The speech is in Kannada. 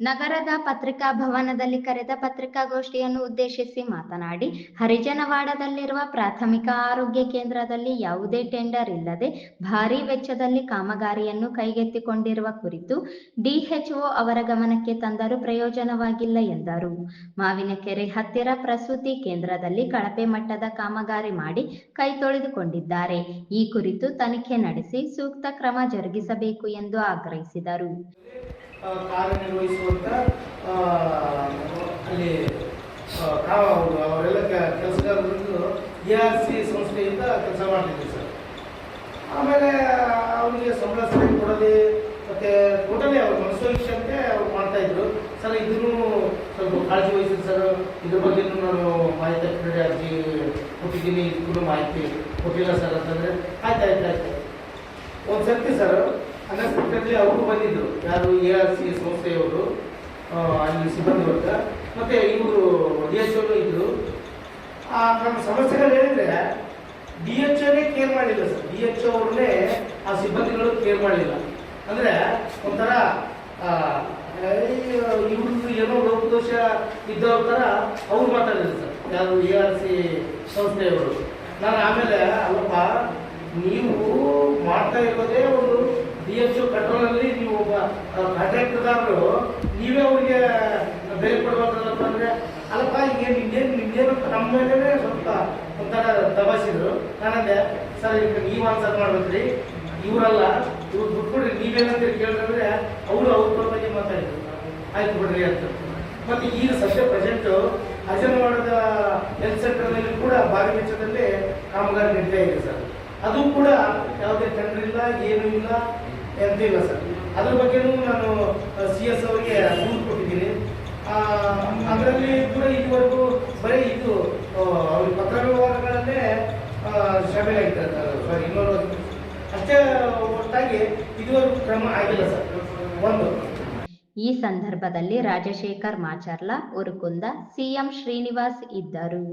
ನಗರದ ಪತ್ರಿಕಾ ಭವನದಲ್ಲಿ ಕರೆದ ಪತ್ರಿಕಾಗೋಷ್ಠಿಯನ್ನು ಉದ್ದೇಶಿಸಿ ಮಾತನಾಡಿ, ಹರಿಜನವಾಡದಲ್ಲಿರುವ ಪ್ರಾಥಮಿಕ ಆರೋಗ್ಯ ಕೇಂದ್ರದಲ್ಲಿ ಯಾವುದೇ ಟೆಂಡರ್ ಇಲ್ಲದೆ ಭಾರೀ ವೆಚ್ಚದಲ್ಲಿ ಕಾಮಗಾರಿಯನ್ನು ಕೈಗೆತ್ತಿಕೊಂಡಿರುವ ಕುರಿತು ಡಿಎಚ್ಒ ಅವರ ಗಮನಕ್ಕೆ ತಂದರೂ ಪ್ರಯೋಜನವಾಗಿಲ್ಲ ಎಂದರು. ಮಾವಿನಕೆರೆ ಹತ್ತಿರ ಪ್ರಸೂತಿ ಕೇಂದ್ರದಲ್ಲಿ ಕಳಪೆ ಮಟ್ಟದ ಕಾಮಗಾರಿ ಮಾಡಿ ಕೈ ತೊಳೆದುಕೊಂಡಿದ್ದಾರೆ. ಈ ಕುರಿತು ತನಿಖೆ ನಡೆಸಿ ಸೂಕ್ತ ಕ್ರಮ ಜರುಗಿಸಬೇಕು ಎಂದು ಆಗ್ರಹಿಸಿದರು. ಆ, ಅಲ್ಲಿ ಅವರೆಲ್ಲ ಕೆಲಸಗಾರರು ಎ ಆರ್ ಸಿ ಸಂಸ್ಥೆಯಿಂದ ಕೆಲಸ ಮಾಡ್ತಿದ್ವಿ ಸರ್. ಆಮೇಲೆ ಅವರಿಗೆ ಸಂಬಳ ಸರಿ ಕೊಡದೆ ಮತ್ತೆ ಟೋಟಲಿ ಅವ್ರ ಮನಸ್ಸೋಯಿಷಂತೆ ಅವ್ರು ಮಾಡ್ತಾ ಇದ್ರು. ಸರ್ ಇದನ್ನು ಸ್ವಲ್ಪ ಕಾಳಜಿ ವಹಿಸಿದ್ರು ಸರ್. ಇದ್ರ ಬಗ್ಗೆ ನಾನು ಮಾಹಿತಿ ಕೊಡಿ ಅರ್ಜಿ ಕೊಟ್ಟಿದ್ದೀನಿ. ಇದಕ್ಕೂ ಮಾಹಿತಿ ಕೊಟ್ಟಿಲ್ಲ ಸರ್ ಅಂತಂದ್ರೆ. ಆಯ್ತು ಆಯ್ತು ಆಯ್ತು. ಒಂದು ಸರ್ ಅನ್ಎಕ್ಸ್ಪೆಕ್ಟೆಡ್ಲಿ ಅವರು ಬಂದಿದ್ರು. ಯಾರು ಎ ಆರ್ ಸಿ ಸಂಸ್ಥೆಯವರು ಅಲ್ಲಿ ಸಿಬ್ಬಂದಿ ವರ್ಗ. ಮತ್ತೆ ಇವರು ಡಿ ಎಚ್ ಇದ್ರು. ಆ, ನಮ್ಮ ಸಮಸ್ಯೆಗಳು ಡಿ ಎಚ್ ಓನೇ ಕೇರ್ ಮಾಡಿಲ್ಲ ಸರ್. ಡಿ ಎಚ್ ಅವ್ರನ್ನೇ ಆ ಸಿಬ್ಬಂದಿಗಳು ಕೇರ್ ಮಾಡಿಲ್ಲ. ಅಂದ್ರೆ ಒಂಥರ ಇವ್ರದ್ದು ಏನೋ ಲೋಪದೋಷ ಇದ್ದವ್ರ ಥರ ಅವ್ರು ಮಾತಾಡಿದ್ರು ಸರ್. ಯಾರು ಎ ಆರ್ ಸಿ ಸಂಸ್ಥೆಯವರು. ನಾನು ಆಮೇಲೆ ಅಲ್ಲಪ್ಪ ನೀವು ಮಾಡ್ತಾ ಇರೋದೇ ಒಂದು ಡಿ ಯು ಒ ಕಂಟ್ರೋಲಲ್ಲಿ ನೀವು ಒಬ್ಬ ಕಾಂಟ್ರಾಕ್ಟರ್ದಾರರು ನೀವೇ ಅವ್ರಿಗೆ ಬೆಲೆ ಕೊಡ್ಬೇಕಲ್ಲಪ್ಪ ಅಂದ್ರೆ, ಅಲ್ಲಪ್ಪ ಈಗ ನಿಮ್ಗೇನು ನಿಮ್ಗೇನು ನಮ್ಮ ಮೇಲೆ ಸ್ವಲ್ಪ ಒಂಥರ ದಬಾಯಿಸಿದ್ರು ನಾನಂದೆ, ಸರ್ ಈಗ ನೀವು ಆನ್ಸರ್ ಮಾಡ್ಬೇಕ್ರಿ. ಇವರಲ್ಲ, ಇವ್ರು ಕೊಡ್ರಿ ನೀವೇನಂತ ಕೇಳಿದ್ರೆ ಅವರು ಅವ್ರ ಬಗ್ಗೆ ಮಾತಾಡಿದ್ರು. ಆಯ್ತು ಬಿಡ್ರಿ ಅಂತ. ಮತ್ತೆ ಈಗ ಸದ್ಯ ಪ್ರೆಸೆಂಟ್ ಅಜನವಾಡದ ಹೆಲ್ತ್ ಸೆಂಟರ್ನಲ್ಲಿ ಕೂಡ ಭಾರಿ ವೆಚ್ಚದಲ್ಲಿ ಕಾಮಗಾರಿ ನಡೀತಾ ಇದೆ ಸರ್. ಅದು ಕೂಡ ಯಾವುದೇ ಟೆಂಡರ್ ಇಲ್ಲ, ಏನೂ ಇಲ್ಲ. ಎಂತ ಇಲ್ಲ ಸರ್. ಅದ್ರ ಬಗ್ಗೆನೂ ನಾನು ಸಿ ಎಸ್ ಅವರಿಗೆ ದೂರು ಕೊಟ್ಟಿದ್ದೀನಿ. ಅದರಲ್ಲಿ ಕೂಡ ಇದುವರೆಗೂ ಬರೀ ಇದು ಅವ್ರ ಪತ್ರ ವ್ಯವಹಾರಗಳನ್ನೇ ಶಾಮೀಲಾಗಿದ್ದಾರೆ ಸಾರಿ ಇನ್ನೊಂದು ಅಷ್ಟೇ ಒಟ್ಟಾಗಿ ಇದುವರೆಗೂ ಕ್ರಮ ಆಗಿಲ್ಲ ಸರ್. ಒಂದು. ಈ ಸಂದರ್ಭದಲ್ಲಿ ರಾಜಶೇಖರ್ ಮಾಚರ್ಲ, ಉರುಕುಂದ ಸಿಎಂ ಶ್ರೀನಿವಾಸ್ ಇದ್ದರು.